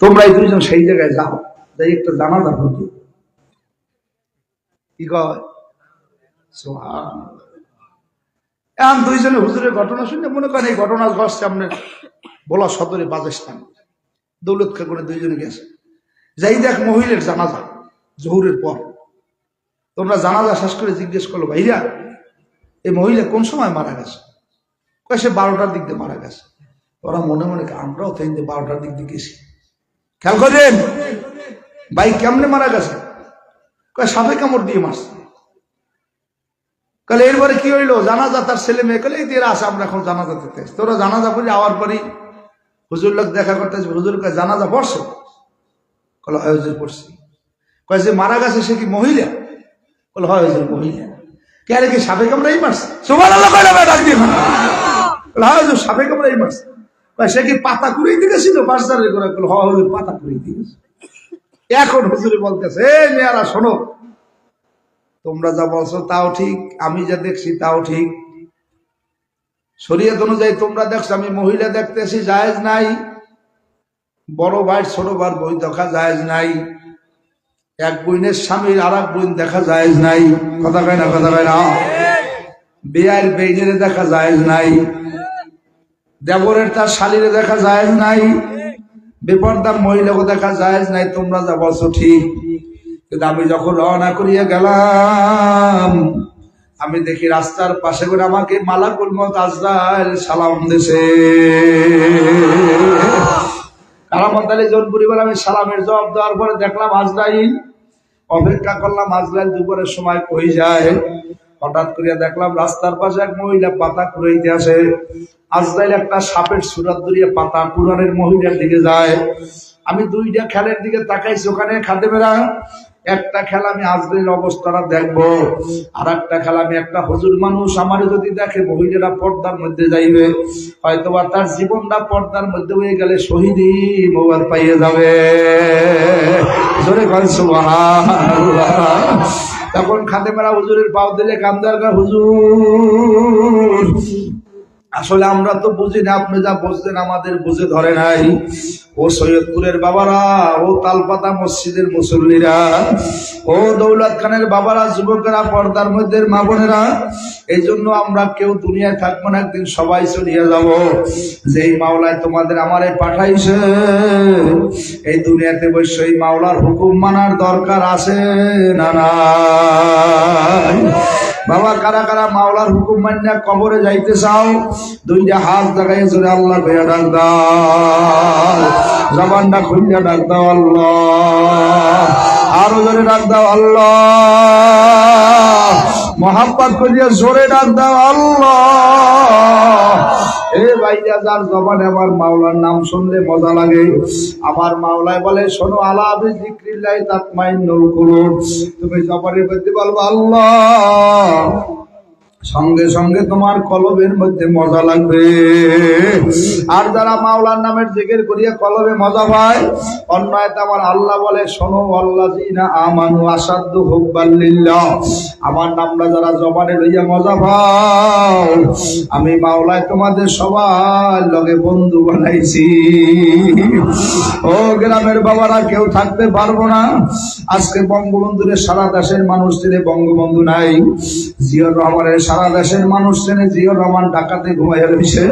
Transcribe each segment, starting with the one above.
তোমরা এই দুইজন সেই জায়গায় যাও। যাই একটা জানাজা হতো কি? দুইজনে হুজুরের ঘটনা শুনে মনে করেন এই ঘটনা ঘটছে আপনার বলা সদরে বাজেস্তান দৌলত খা করে দুইজনে গেছে। যাই দেখ মহিলের জানাজা, জহুরের পর। তোমরা জানাজা শেষ করে জিজ্ঞেস করল ভাইরা এই মহিলা কোন সময় মারা গেছে? সে বারোটার দিক দিয়ে মারা গেছে। ওরা মনে মনে, আমরাও তাই বারোটার দিক দিয়ে গেছি। খেয়াল করেন? ভাই কেমনে মারা গেছে? সাপে কামড় দিয়ে মারছে। কালে এরপরে কি হইল? জানাজা তার ছেলে মেয়ে কালে দিয়ে আসে আমরা এখন জানাজা দিতে। তোরা জানাজা পড়ি আওয়ার পরই হুজুর লোক দেখা করতে হুজুর কয়, জানাজা পড়ছো? কলে হয় হুজুর, পড়ছি। কয়, যে মারা গেছে সে কি মহিলা? বলে হয় হুজুর, মহিলা। কে কি সাপে কামড়াই মারছে? সুমান আল্লাহ দিয়ে হয় হুজুর, সাপে কামড়াই মারছে। সে কি পাতা কুড়িয়ে দিয়েছিল বাসদারে করে বলে হয় হুজুর পাতা কুড়িয়ে দিয়েছে এখন হুজুরে বলতেছে মেয়ারা শোনো তোমরা যা বলছো তাও ঠিক আমি যা দেখছি তাও ঠিক। শরীয়ত অনুযায়ী তোমরা দেখছ আমি মহিলা দেখতেছি জায়েজ নাই। বড় ভাই ছোট ভাই বই দেখা জায়েজ নাই। এক বইনের স্বামীর আর এক বইন দেখা জায়েজ নাই। কথা কয় না কথা কয় না? বেয়ার বেইনের দেখা জায়েজ নাই। দেবরের তার শালিরে দেখা যায় নাই, বেপরদার মহিলাকে দেখা জায়েজ নাই, তোমরা যা বলছো ঠিক। কিন্তু আমি যখন রওনা করিয়া গেলাম, আমি দেখি রাস্তার পাশে করে আমাকে মালাকুল মত আজরাইল সালাম দেশে কারামত আলী জোনপুরি বলে আমি সালামের জবাব দেওয়ার পরে দেখলাম আজরাইল, অপেক্ষা করলাম আজরাইল দুপুরের সময় কই যায়। হঠাৎ করিয়া দেখলাম রাস্তার পাশে এক মহিলা পাতা কুড়াইতে আসে। আজরাইল একটা সাপের সুরাত ধরিয়া পাতা কুড়ানের মহিলার দিকে যায়। আমি দুইটা খেলের দিকে তাকাইছি, ওখানে খাতে বেড়া। একটা খেলা আমি আজরের অবস্থাটা দেখব আর একটা খেলা আমি একটা হজুর মানুষ আমার যদি দেখে, মহিলারা পর্দার মধ্যে যাইবে। হয়তোবা তার জীবনটা পর্দার মধ্যে হয়ে গেলে শহীদই মোবাইল পাইয়ে যাবে। জোরে। তখন খাতে মেরা হুজুরের পাও দিলে কান্দার হুজুর, আসলে আমরা তো বুঝি না, আপনি যা বুঝলেন আমাদের বুঝে ধরে নাই। ও সৈয়দপুরের বাবারা, ও তালপাতা মসজিদের মুসল্লিরা ও দৌলত খানের বাবারা, যুবকেরা, পর্দার মধ্যে মা বোনেরা এই জন্য আমরা কেউ দুনিয়ায় থাকব না, একদিন সবাই চলিয়ে যাব। যেই মাওলায় তোমাদের আমারে পাঠাইছে, এই দুনিয়াতে অবশ্যই মাওলার হুকুম মানার দরকার আছে না নাই? বাবা, কারা কারা মাওলার হুকুম মান্যা কবরে যাইতে চাও, দুইটা হাত দেখাই জোরে আল্লাহ কইয়া ডাক দাও। জবানটা খুঁজা ডাক দাও আল্লাহ। আরও জোরে ডাক দাও, আল্লাহ। মহাব্বাত করিয়া জোরে ডাক দাও, আল্লাহ। এ ভাইয়া, যার জবানে আমার মাওলার নাম শুনলে মজা লাগে। আমার মাওলায় বলে, শোনো, আলা আবি জিক্রিল্লাহ তাতমাইন্নুল কুলুব। তুমি জবানের মধ্যে বলব, আল্লাহ। সঙ্গে সঙ্গে তোমার কলবের মধ্যে মজা লাগবে। আর যারা মাওলার নামের জিকির করিয়া কলবে মজা পায় অন্যায় আমার আল্লাহ বলে, শোনো আল্লাহ আমানু আসাদ্দু হুব্বাল্লিল্লাহ আমার নামটা যারা জবানে লইয়া মজা পাও, আমি মাওলায় তোমাদের সবার লগে বন্ধু বানাইছি। ও গ্রামের বাবারা, কেউ থাকতে পারব না। আজকে বঙ্গবন্ধুরে সারা দেশের মানুষ ছেড়ে বঙ্গবন্ধু নাই। জিয়র রহমানের সারা দেশের মানুষ চেনে জিয়র রহমান ঢাকাতে ঘুমাইয়া রয়েছে।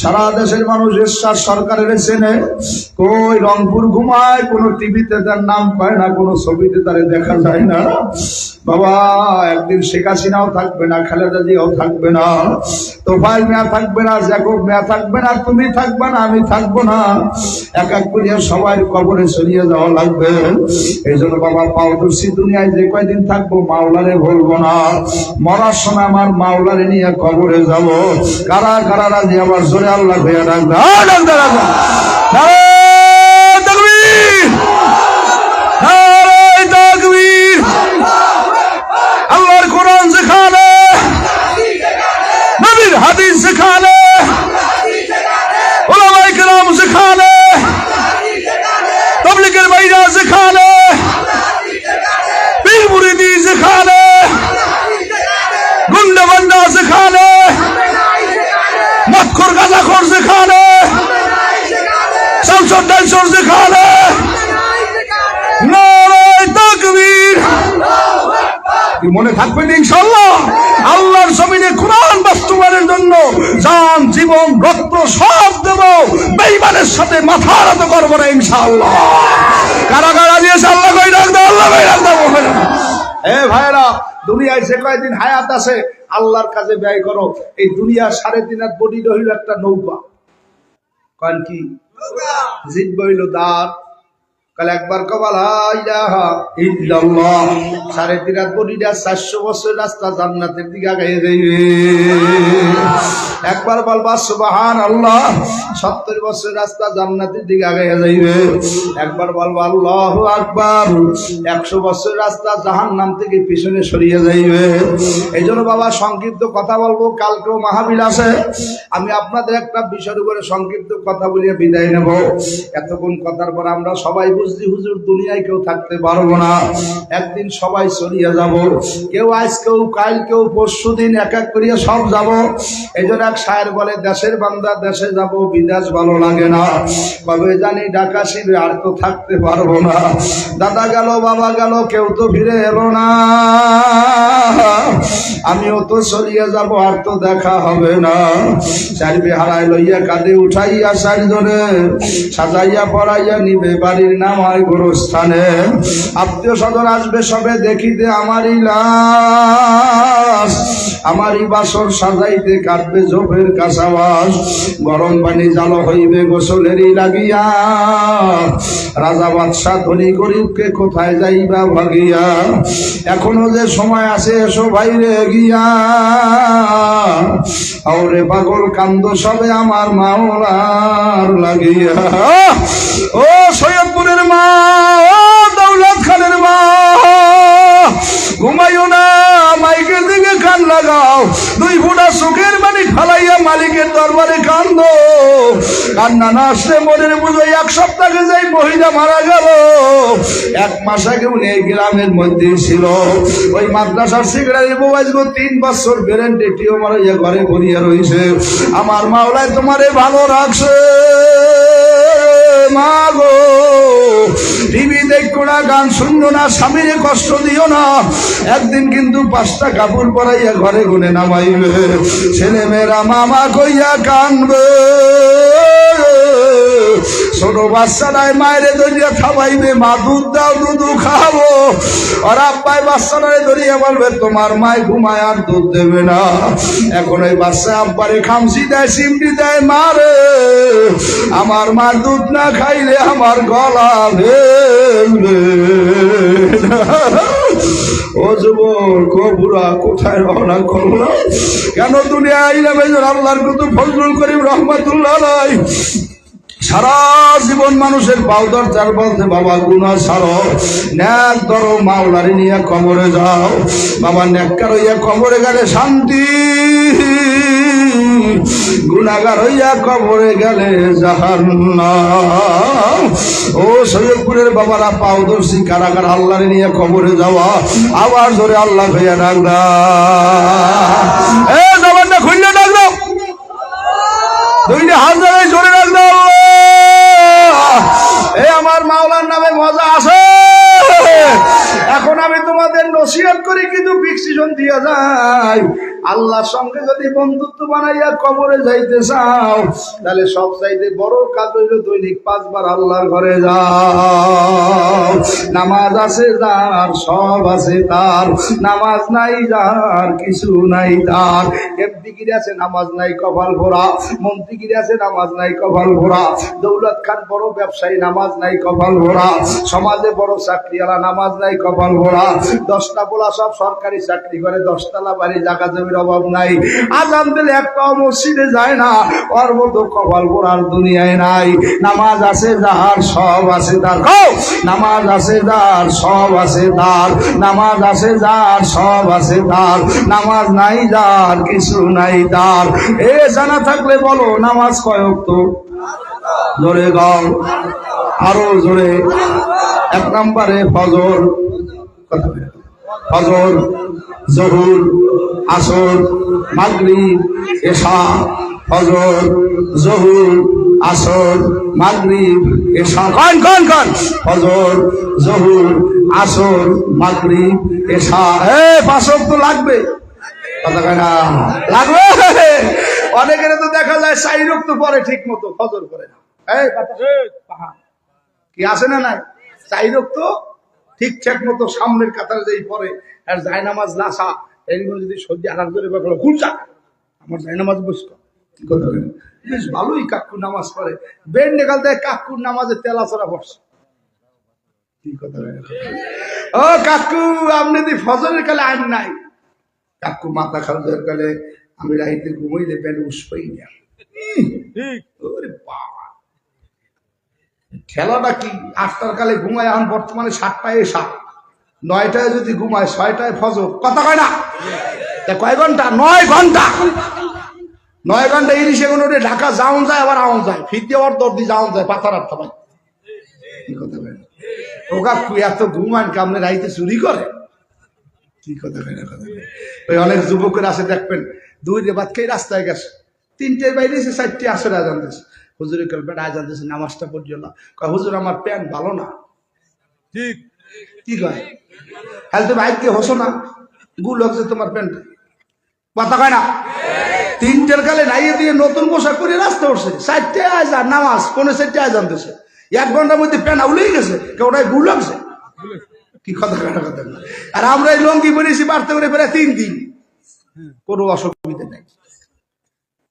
সারা দেশের মানুষ এরশাদ সরকারের চেনে কই রংপুর ঘুমায়, কোন টিভিতে তার নাম পায় না, কোন ছবিতে তারে দেখা যায় না। বাবা, একদিন শেখ হাসিনাও থাকবে না, খালেদা জিয়াও থাকবে না তোফাইল মেয়া থাকবে না, জ্যাকব মেয়া থাকবে না, তুমি থাকবে না, আমি থাকব না। এক এক করিয়া সবাই কবরে সরিয়ে যাওয়া লাগবে। এই জন্য বাবা পাও ধরছি দুনিয়ায় যে কয়দিন থাকব, মাওলারে বলব না। মরার সময় আমার মাওলারে নিয়ে কবরে যাব। কারা কারা রাজি? আমার জোরে আল্লাহ ভেয়া ডাকবে কি মনে থাকবে না ইনশাল্লাহ আল্লাহর জমিনে কোরআন বাস্তবায়নের জন্য জান, জীবন, রক্ত সব দেব। বেইমানের সাথে মাথা নত করব না ইনশাল্লাহ কারা কারা দিয়েছে আল্লাহ কই দাও আল্লাহ কই ডাক দাও এ ভাইরা দুনিয়ায় যে কয়দিন হায়াত আছে, আল্লাহর কাজে ব্যয় করো। এই দুনিয়ার সাড়ে তিন হাত বডি রহিল একটা নৌকা। কন কি? জিদ বইল দাঁত কাল একবার কবাল সাড়ে তিন চারশো বছর রাস্তা জান্নাতের দিকে আগাইয়ে যাইবে। একবার বলবা সুবাহান আল্লাহ সত্তর বছর রাস্তা জান্নাতের দিকে আগাইয়া যাইবে। একবার বলবা, আল্লাহ আকবার। একশো বছর রাস্তা জাহান নাম থেকে পিছনে সরিয়ে যাইবে। এই জন্য বাবা, সংক্ষিপ্ত কথা বলব, কালকেও মাহাবিল আছে। আমি আপনাদের একটা বিষয়ের উপরে সংক্ষিপ্ত কথা বলিয়ে বিদায় নেব। এতক্ষণ কথার পর আমরা সবাই বুঝছি হুজুর, দুনিয়ায় কেউ থাকতে পারব না। একদিন সবাই চলিয়ে যাব। কেউ আজ, কেউ কাল, কেউ পরশু দিন এক এক করিয়া সব যাব। এই জন্য এক সায়ের বলে, দেশের বান্দা, দেশে যাব, বিদেশ ভালো লাগে না। কবে জানি ঢাকা শিবে আর তো থাকতে পারব না। দাদা গেল, বাবা গেল, কেউ তো ফিরে এলো না। আমিও তো চলিয়ে যাব, আর তো দেখা হবে না। চারবে হারায় লইয়া কাঁধে উঠাইয়া সাজাইয়া পড়াইয়া নিবে বাড়ির নামায় গোরস্থানে। আত্মীয় স্বজন আসবে সবে, দেখিতে আমারই লাশ। আমারই বাসর সাজাইতে কাটবে জোফের কাঁচাবাস গরম পানি জালো হইবে গোসলেরই লাগিয়া। রাজা বাদশাহ ধনী গরিবকে কোথায় যাইবা ভাগিয়া? এখনও যে সময় আছে, এসো বাইরে গিয়া। আওরে পাগল কান্দ সবে আমার মাওলার লাগিয়া। ও সৈয়দপুরের মা দৌলত খানের মা। ঘুমাইও না, মাইকের দিকে কান লাগাও। দুই ফুটা সুখের পানি ফালাইয়া মালিকের দরবারে কান্দ। কান্না না আসলে মনের বুঝো, এক সপ্তাহে যাই মহিলা মারা গেল, এক মাস আগে উনি এই গ্রামের মধ্যে ছিল। ওই মাদ্রাসার সিগারেট মোবাইল তিন বছর বেরেন্টে টিও মারাইয়া ঘরে ভরিয়া রইছে। আমার মাওলায় তোমারে ভালো রাখছে। মা গো টিভি দেখো না, গান শুনলো না, স্বামীরে কষ্ট দিও না। একদিন কিন্তু পাঁচটা কাপড় পরাইয়া ঘরে গুনে নামাইবে। ছেলে মেয়েরা মামা কইয়া কানবে। ছোট বাচ্চারাই মায়েরে ধরিয়া খাওয়াইবে, মা দুধ দাও, দুধ খাব আর আব্বাই বাচ্চারাই ধরিয়া বলবে, তোমার মায় ঘুমায় আর দুধ দেবে না। এখন ওই বাচ্চা আব্বারে খামসি দেয় সিমটি দেয় মারে আমার মার দুধ না খাইলে আমার গলা কোথায় রওনা করল কেন দুনিয়া আইলাম আল্লাহর কত ফজলুল করিম রহমাতুল্লাহ সারা জীবন মানুষের পাউদার চার বলতে বাবা গুনা সারো। ন্যাক ধরো, মাওলারি নিয়ে কবরে যাও। বাবা ন্যাক্কার হইয়া কবরে গেলে শান্তি। গুনাগার হইয়া কবরে গেলে জাহান্নাম। ও সৈয়দপুরের বাবারা পাউদর্শী কারাগার আল্লাহরে নিয়ে কবরে যাওয়া। আবার ধরে আল্লাহ হইয়া ডাক দাও এ জবানটা খুললে ডাক দাও। দুইটা হাত ধরে জোরে রাখ দাও। এই আমার মাওলার নামে মজা আছে এখন আমি তোমাদের নসিহত করি, কিন্তু ডিসিশন দিয়ে যাই। আল্লাহর সঙ্গে যদি বন্ধুত্ব বানাইয়া কবরে যাইতে চাও, তাহলে সব চাইতে বড় কাজ হইল দৈনিক পাঁচবার আল্লাহর ঘরে যাও। নামাজ আছে যার, সব আছে তার। নামাজ নাই যার, কিছু নাই তার। এমপিগিরি আছে, নামাজ নাই কপাল ভরা। মন্ত্রীগিরি আছে, নামাজ নাই কপাল ভরা। দৌলত খান বড় ব্যবসায়ী, নামাজ নাই কপাল ভরা। সমাজে বড় চাকরিওয়ালা, নামাজ নাই কপাল ভরা। দশটা বলা সব সরকারি চাকরি করে, দশতলা বাড়ি জায়গা জমির অভাব নাই। আজান দিলে একটাও মসজিদে যায় না ওর মতো কপাল ভরার দুনিয়ায় নাই। নামাজ আছে যার সব আছে তার। নামাজ আছে যার, সব আছে তার। নামাজ আছে যার, সব আছে তার। নামাজ নাই যার, কিছু নাই তার। এ জানা থাকলে বলো, নামাজ কয়ক তো জোরে গাও। আরও জোরে। এক নম্বরে ফজর। কথা। ফজর জহুর আসর মাগরিব এশা ফজর জহুর আসর মাগরিব এসা কন কন কন। ফজর জহুর আসর মাগরিব এসা এ পাঁচক তো লাগবে। কথা কয় না? লাগবে? অনেকের তো দেখা যায় সাই রক্ত পরে ঠিক মতো ফজর করে না। এই। কি আছে না নাই? চাই রক্ত ঠিকঠাক মতো সামনের কাতারে যেই পরে আর জায়নামাজ লাসা এইগুলো যদি সর্দি আরাম করে বাকলো খুলছা আমার জায়নামাজ বসতো কি কথা বেশ ভালোই কাকুর নামাজ পড়ে। বেড নেকাল দেয় কাকুর নামাজে তেলা চড়া কি কথা ও কাকু আপনি দি ফজরের কালে আইন নাই কাকু মাথা খাওয়ার কালে আমি রাইতে ঘুমাইলে পেন উসপাই না। ওরে বাবা খেলাটা কি? আটটার কালে ঘুমায় এখন বর্তমানে সাতটায় এসা নয়টায় যদি ঘুমায়, ছয়টায় ফজর। কথা কয় না? কয় ঘণ্টা? নয় ঘণ্টা। নয় ঘণ্টা ইলিশে কোনো ঢাকা যাওন যায়, আবার আউন যায়। ফির দিয়ে ওর দর দিয়ে যাওন যায় পাথার আটটা ভাই কি কথা কয় না? ও কাকু এত ঘুমান কামনে রাইতে চুরি করে? কি কথা কয় না, কথা ওই অনেক যুবকের আছে, দেখবেন দুই রে বাদ খেয়ে রাস্তায় গেছে। তিনটে বাইরে এসে চারটে আসরে আজান দিয়েছে। হুজুরে কেউ বেটা আজান দিয়েছে নামাজটা পড়ছিল না। কয় হুজুর আমার প্যান্ট ভালো না। ঠিক। কি কয়? হ্যাঁ তুমি আইকে হসো না। গু লাগছে তোমার প্যান্ট। কথা কয় না? তিনটের কালে নাইয়ে দিয়ে নতুন পোশাক করে রাস্তা উঠছে চারটে আজান নামাজ পনেরো চারটে আজান দিছে। এক ঘণ্টার মধ্যে প্যান্ট আউলেই গেছে। কেউটাই গু লাগছে। কি কথা কয় না কথা। আর আমরা এই লঙ্গি পরেছি বাড়তে করে প্রায় তিন দিন। কোনো অসুবিধা নেই।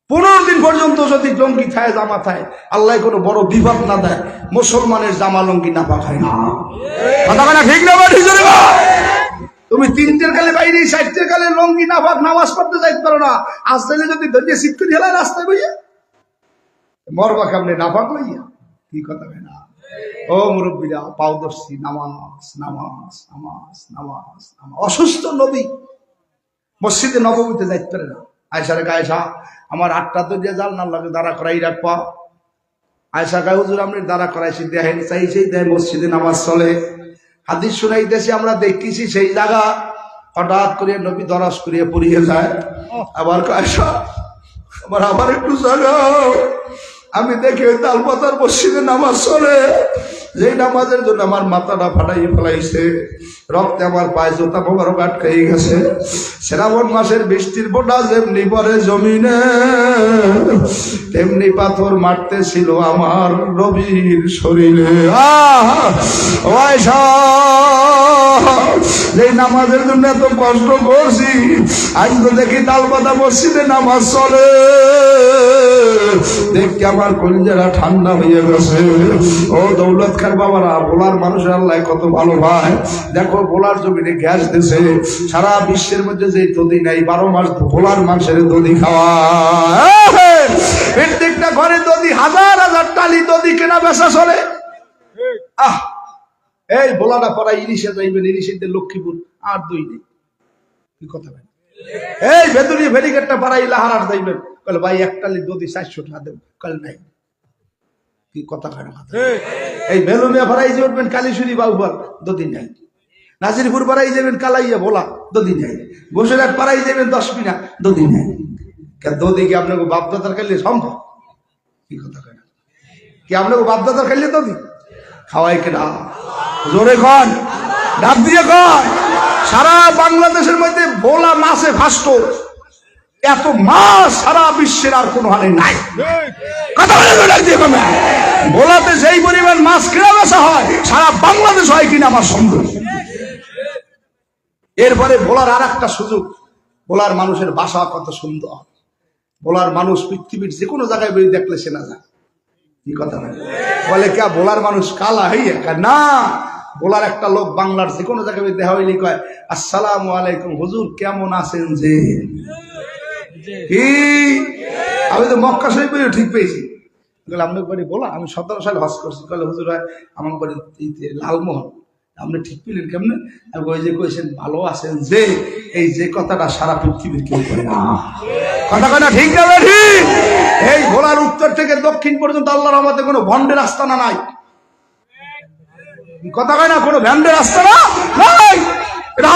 পনেরো দিন পর্যন্ত যদি লঙ্গি থায় জামা থায় আল্লাহ কোনো বড় বিপদ না দেয়, মুসলমানের জামা লঙ্গি না পাঠায় না। ঠিক না। তুমি তিনটের কালে বাইরে কালে লঙ্গি না পাক, নামাজ পড়তে যাইতে পারো না। তাহলে যদি ধরিয়ে রাস্তায় বইয়া, মরবা না পাক লইয়া? কি কথা না? ও মুরব্বীরা নামাজ নামাজ নামাজ নামাজ নামাজ। অসুস্থ নবী, মসজিদে নবমীতে যাইতে পারে না। আয়সারে গায়সা আমার আটটা তো জাল না লাগে দাঁড়া করাই রাখবা। আয়সা গায়ে হুজুর আপনি দাঁড়া করাইছি, দেখেন চাইছেই দেয় মসজিদে নামাজ চলে। হাদিস শুনাইতেছি, আমরা দেখতেছি সেই জায়গা। হঠাৎ করে নবী দরাস করিয়ে পড়িয়ে যায়। আবার কায়সা আমার আবার একটু জাগাও। আমি দেখি ওই তালপাতার মসজিদে নামাজ চলে। যেই নামাজের জন্য আমার মাথাটা ফাটাই ফেলাইছে, রক্তে আমার পায়ে জোতা মোবারক আটকাই গেছে। শ্রাবণ মাসের বৃষ্টির বোটা যেমনি পরে জমিনে, তেমনি পাথর মারতে ছিল আমার রবির শরীরে। আহ! নামাজের জন্য এত কষ্ট করছি আজ তো দেখি তালপাতা মসজিদে নামাজ চলে দেখি আমার কলিজারা ঠান্ডা হয়ে গেছে ও দৌলত খান বাবারা বোলার মানুষের আল্লাহ কত ভালো ভাই দেখো বোলার জমিনে গ্যাস দিছে সারা বিশ্বের মধ্যে যে দদি নাই বারো মাস বোলার মাংসের দদি খাওয়া প্রত্যেকটা ঘরে দদি হাজার হাজার টালি দদি কেনা বেচা চলে আহ এই বোলাটা পড়া ইলিশে যাইবেন ইলিশের দিয়ে লক্ষ্মীপুর আর দুই নেই। কি কথা ভাই? এই ভেতরি ভেরিগেটটা পাড়া ইলাহার আর যাইবেন। কলে ভাই একটা একটালি দদি চারশো টাকা দেব কলে নাই। কি কথা কথা? এই। বেলুমিয়া ভাড়াই যে উঠবেন কালীশুরি বাউবার দদি নাই। নাজিরপুর পাড়াই যাবেন কালাইয়া ভোলা দদি নাই। গোসরাট পাড়াই যাবেন দশ মিনা দদি নাই। কে দদি কি আপনাকে বাপদাদার খাইলে সম্ভব? কি কথা কয় না কি আপনাকে বাপদাদার খাইলে দদি খাওয়াই কেনা জোরে কন। ডাক দিয়ে কন। সারা বাংলাদেশের মধ্যে ভোলা মাছে ভাসত। এত মাছ সারা বিশ্বের আর কোনো হারে নাই। কথা ডাক দিয়ে কমে। ভোলাতে পরিমাণ মাছ কেনা বেচা হয়, সারা বাংলাদেশ হয় কিনা আমার সন্দেহ। এরপরে ভোলার আর একটা সুযোগ, ভোলার মানুষের বাসা কত সুন্দর। ভোলার মানুষ পৃথিবীর যে কোনো জায়গায় বেরিয়ে দেখলে চেনা যায়। কি কথা? বলে বলে কে বোলার মানুষ? কালা হইয়া? না, বোলার একটা লোক বাংলার যে কোনো জায়গায় দেখা হইলে কয়, আসসালাম আলাইকুম, হুজুর, কেমন আছেন যে? কি? আমি তো মক্কা শরীফেও ঠিক পেয়েছি। বলে আপনি বাড়ি বলা আমি সতেরো সালে হজ করছি। বলে হুজুর, হয়, আমার বাড়ি লালমোহন। আপনি ঠিক পেলেন কেমনে? ওই যে কইছেন, ভালো আছেন যে? এই যে কথাটা সারা পৃথিবীর কেউ করে না। কথা কথা ঠিক যাবে ঠিক? এই ঘোড়ার উত্তর থেকে দক্ষিণ পর্যন্ত আল্লাহর আমাদের কোনো ভণ্ডের আস্তানা নাই। কথা কয় না, কোনো ভ্যান্ডের রাস্তা না, নাই।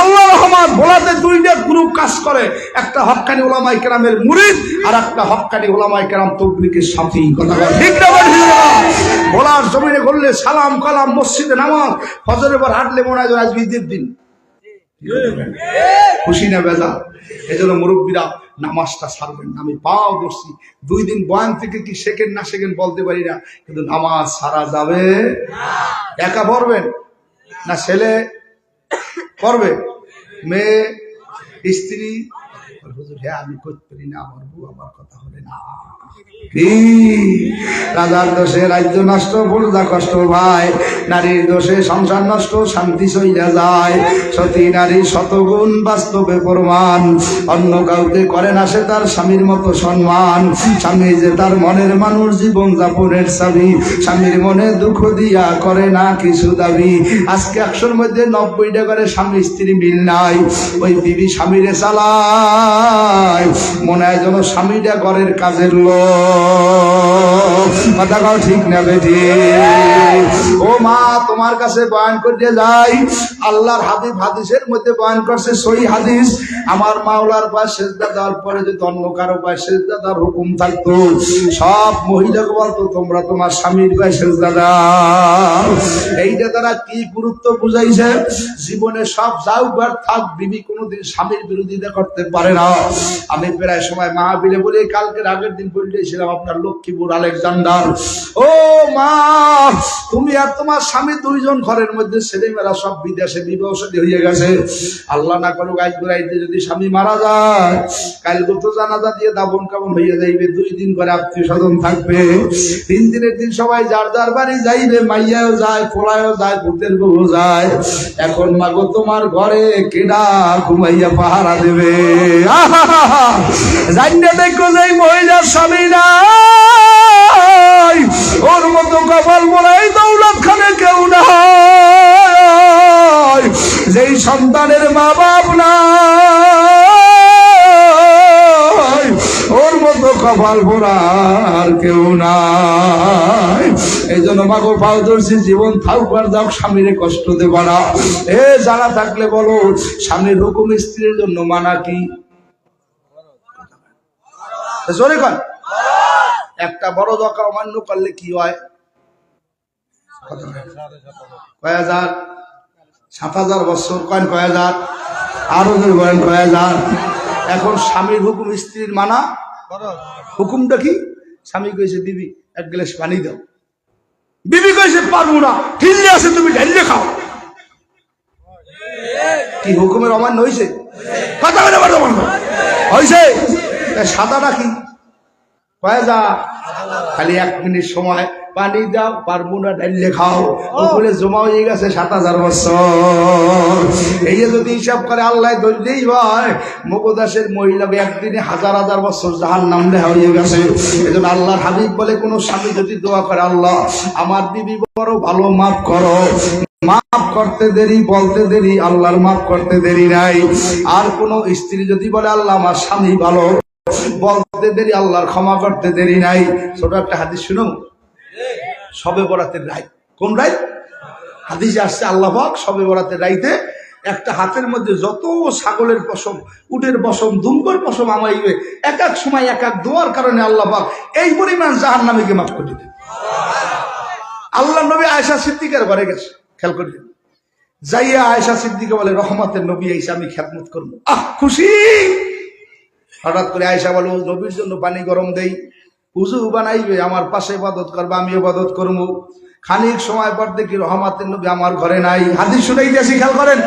আল্লাহ রহমান ভোলাতে দুইটা গ্রুপ কাজ করে। একটা হক্কানি ওলামাই কেরামের মুরিদ আর একটা হক্কানি ওলামাই কেরাম তবলিকের সাথী। কথা ঠিক না। বলে ঠিক না? জমিনে করলে সালাম কালাম, মসজিদে নামাজ, ফজরের পর হাঁটলে মনে হয় আজকে ঈদের দিন। খুশি না বেজা এই জন্য মুরব্বীরা নামাজটা সারবেন আমি পাও বসছি। দুই দিন বয়ান থেকে কি সেকেন্ড না সেকেন্ড বলতে পারি না, কিন্তু নামাজ সারা যাবে। একা পড়বেন না ছেলে পড়বে? মেয়ে, স্ত্রী আমি না, আমার বউ আমার কথা হবে না। রাজার দোষে রাজ্য নষ্ট কষ্ট ভাই। নারীর দোষে সংসার নষ্ট, শান্তি সইয়া যায়। সতী নারী শতগুণ বাস্তবে প্রমাণ। অন্য কাউকে করে না সে তার স্বামীর মতো সম্মান। স্বামী যে তার মনের মানুষ, জীবন যাপনের স্বামী। স্বামীর মনে দুঃখ দিয়া করে না কিছু দাবি। আজকে একশোর মধ্যে নব্বইটা করে স্বামী স্ত্রী মিল নাই। ওই বিবি স্বামীরে চালায় মনে হয় যেন স্বামীটা ঘরের কাজের লোক। কথা কাও ঠিক না বেঠি মা তোমার কাছে বয়ান করতে যাই। আল্লাহর হাবিব হাদিসের মধ্যে বয়ান করছে সই হাদিস। আমার মাওলার পাশ সেজদা দেওয়ার পরে যদি অন্য কারও পাশ সেজদা দেওয়ার হুকুম থাকতো, সব মহিলাকে বলতো, তোমরা তোমার স্বামীর পায়ে সেজদা দাও। এইটা তারা কি গুরুত্ব বুঝাইছে? জীবনে সব যাও ঘর থাক, বিবি কোনোদিন স্বামীর বিরোধিতা করতে পারে না। আমি প্রায় সময় মাহাবীরে বলে, কালকের আগের দিন বলতেছিলাম আপনার লক্ষ্মীপুর আলেকজান্ডার। ও মা, তুমি আর তোমার স্বামী দুইজন ঘরের মধ্যে ছেলেমেয়েরা সব বিদেশে বিবাহ হয়ে গেছে। আল্লাহ না করুক আজ গোড়াইতে যদি স্বামী মারা যায়, কাল তো জানাজা দিয়ে দাবন কাবন হয়ে যাইবে, দুই দিন করে আত্মীয় স্বজন থাকবে। তিন দিনের দিন সবাই যার যার বাড়ি যাইবে, মাইয়াও যায়, পোলায়ও যায়, ভূতের বউ যায়। এখন মাগো তোমার ঘরে কেডা ঘুমাইয়া পাহারা দেবে? জানিয়ে দেখো যে মহিলার স্বামী নাই, ওর মতো কপাল বলাই দৌলত খানে কেউ নাই। যেই সন্তানের মা বাপ নাই, ওর মতো কপাল ভরার কেউ নাই। এই জন্য মাগো ধরছি জীবন থাকুক যাও, স্বামীরে কষ্ট দেবা না। এ জানা থাকলে বলো, স্বামীর হুকুম স্ত্রীর জন্য মানা কি? জোরে কন। একটা বড় দরকার অমান্য করলে কি হয়? সাত হাজার বছর। কয়েন কয় হাজার? আরও বলেন কয় হাজার? এখন স্বামীর হুকুম, স্ত্রীর মানা? হুকুমটা কি? স্বামী কইছে, বিবি, এক গ্লাস পানি দাও। বিবি কইছে, পারব না। ঠিল্লে আছে, তুমি ঢেললে খাও। কি হুকুমের অমান্য হয়েছে কথা বলে হয়েছে সাদাটা কি? খালি এক মিনিট সময়। পানি দাও পারব না ডাইলে খাও। বলে জমা হয়ে গেছে সাত হাজার বছর। এই যে যদি হিসাব করে আল্লাহ ধরলেই হয় মুকদাসের মহিলা একদিনে হাজার হাজার বছর জাহান নাম দেওয়া হয়ে গেছে। এই জন্য আল্লাহর হাবিব বলে কোনো স্বামী যদি দোয়া করে, আল্লাহ, আমার বিবি বড় ভালো, মাফ করো। মাফ করতে দেরি, বলতে দেরি, আল্লাহর মাফ করতে দেরি নাই। আর কোন স্ত্রী যদি বলে, আল্লাহ, আমার স্বামী ভালো বলতে দেরি, আল্লাহর ক্ষমা করতে দেরি নাই। ছোট একটা হাদিস শুনো সবে বরাতের রায়। কোন রায়? হাদিস আসছে আল্লাহ সবে বরাতের রাইতে একটা হাতের মধ্যে যত ছাগলের পশম, উটের পশম, দুম্বর পশম আমাইবে, এক এক সময় এক এক দোয়ার কারণে আল্লাহ পাক এই পরিমাণ জাহান নামীকে মাফ করে দিবে আল্লাহ নবী আয়সা সিদ্দিকের ঘরে গেছে, খেয়াল করলেন যাইয়া আয়সা সিদ্দিকে বলে, রহমতের নবী আইসা আমি খেদমত করব। আহ, খুশি? হঠাৎ করে আয়সা বলে "ও নবীর জন্য পানি গরম দেই। উজু বানাইবে, আমার পাশে ইবাদত করবে আমি ইবাদত করব। খানিক সময় পর দেখি রহমাতের নবী আমার ঘরে নাই। হাদিস শুনেই গেছি খেয়াল করেন?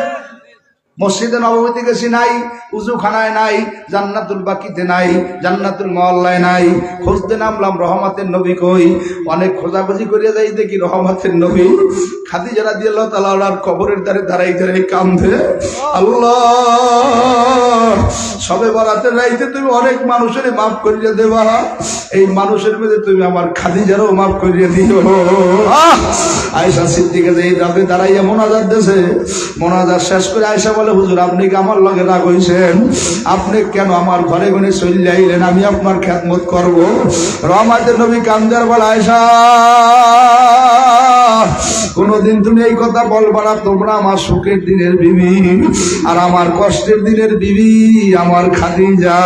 মসজিদে নবমীতে গেছি, নাই। উজু খানায় নাই, জান্নাতুল বাকিতে নাই, জান্নাতুল মহল্লায় নাই। খুঁজতে নামলাম, রহমাতের নবী কই? অনেক খোঁজাখুঁজি করিয়া যাই, দেখি রহমাতের নবী। খাদি যারা দিয়ে তালা কবরের দ্বারে দাঁড়াই দাঁড়াই কান্দে আল্লাহ। সবে বরাতের রাইতে তুমি অনেক মানুষের মাফ করিয়া দেবা। এই মানুষের মধ্যে তুমি আমার খাদিজারও মাফ করিয়া দিও! আয়সা সিদ্দিকে যে এই দাঁড়াইয়া মোনাজার দেশে মোনাজার শেষ করে আয়সা বলে, হুজুর, আপনি কি আমার লগে রাগ হইছেন? আপনি কেন আমার ঘরে ঘরে চলে যাইলেন আমি আপনার খ্যাতমত করব। রহমাতের নবী কামদার বলে আয়সা কোনদিন তুমি এই কথা বলবা না তোমরা আমার সুখের দিনের বিবি আর আমার কষ্টের দিনের বিবি, আমার খাদিজা।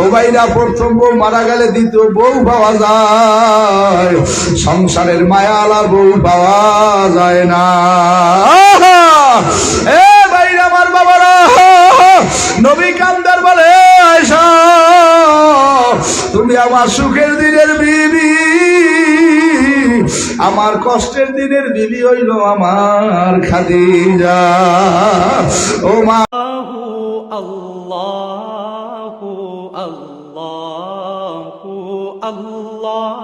ও ভাইরা, প্রথম বউ মারা গেলে দ্বিতীয় বউ পাওয়া যায়। সংসারের মায়া আলা বউ পাওয়া যায় না। এ ভাইরা আমার বাবারা, নবী কান্দার বলে তুমি আমার সুখের দিনের বিবি আমার কষ্টের দিনের বিবি হইল আমার খাদিজা। ও মা আল্লাহ আল্লাহ আল্লাহ